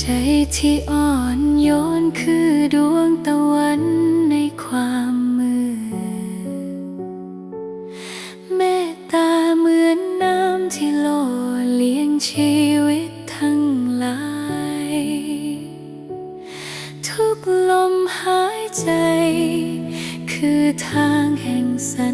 ใจที่อ่อนโยนคือดวงตะวันในความมืดเมตตาเหมือนน้ำที่หล่อเลี้ยงชีวิตทั้งหลาย ทุกลมหายใจ คือทางแห่งสัน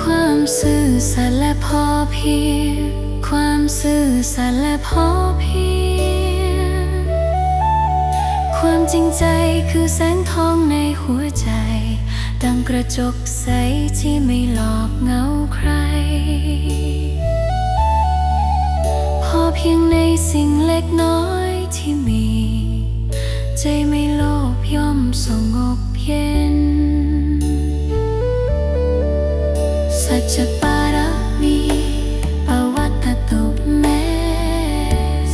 ความซื่อสัตย์และพอเพียง ความซื่อสัตย์และพอเพียง ความจริงใจคือแสงทองในหัวใจ ดังกระจกใสที่ไม่หลอกเงาใคร พอเพียงในสิ่งเล็กน้อยที่มี เย็น สัจปารมีปวัตตุเม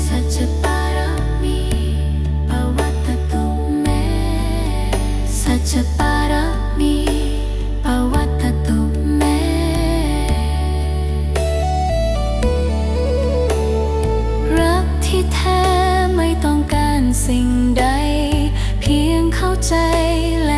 สัจปารมีปวัตตุเมสัจปารมีปวัตตุเมรักที่แท้ไม่ต้องการสิ่งใด เพียงเข้าใจและ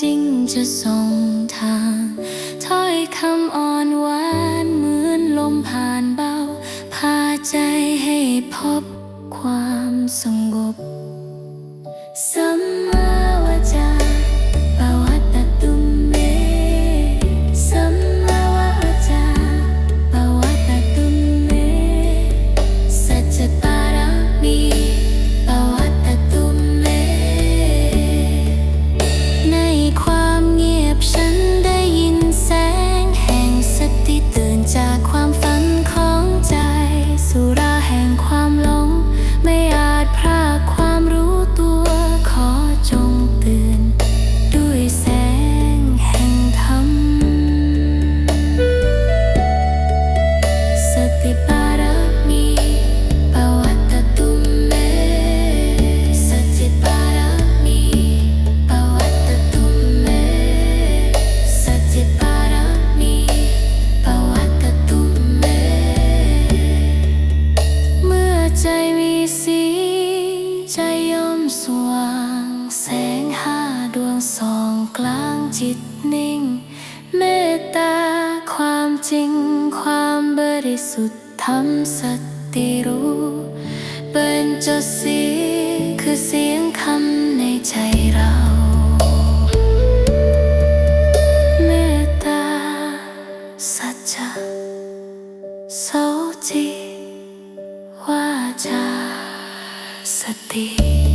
จริงจะส่งทางถ้อยคำอ่อนหวานเหมือนลมผ่านเบา พาใจให้พบความสงบ กลางจิตนิ่ง เมตตาความจริง ความบริสุทธิ์ธรรมสัตติรู้เป็นจดสีคือเสียงคำในใจเราเมตตาสัจจะโสจิวาจาสติ